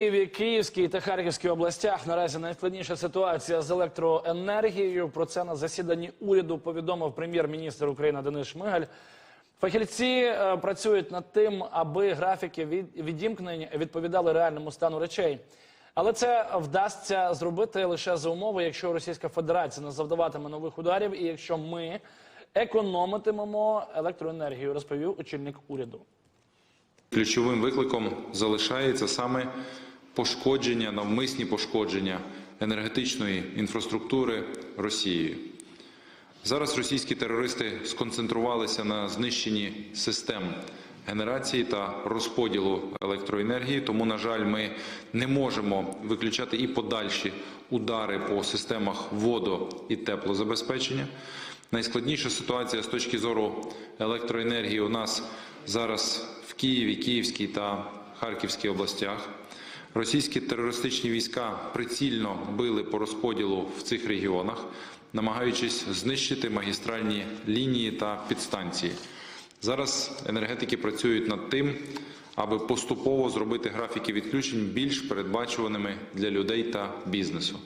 Києві, Київській та Харківській областях наразі найскладніша ситуація з електроенергією. Про це на засіданні уряду повідомив прем'єр-міністр України Денис Шмигаль. Фахівці е, працюють над тим, аби графіки від відімкнень відповідали реальному стану речей. Але це вдасться зробити лише за умови, якщо Російська Федерація не завдаватиме нових ударів, і якщо ми економитимемо електроенергію, розповів очільник уряду. Ключовим викликом залишається саме пошкодження, навмисні пошкодження енергетичної інфраструктури Росією. Зараз російські терористи сконцентрувалися на знищенні систем генерації та розподілу електроенергії. Тому, на жаль, ми не можемо виключати і подальші удари по системах водо і теплозабезпечення. Найскладніша ситуація з точки зору електроенергії у нас зараз в Києві, Київській та Харківській областях. Російські терористичні війська прицільно били по розподілу в цих регіонах, намагаючись знищити магістральні лінії та підстанції. Зараз енергетики працюють над тим, аби поступово зробити графіки відключень більш передбачуваними для людей та бізнесу.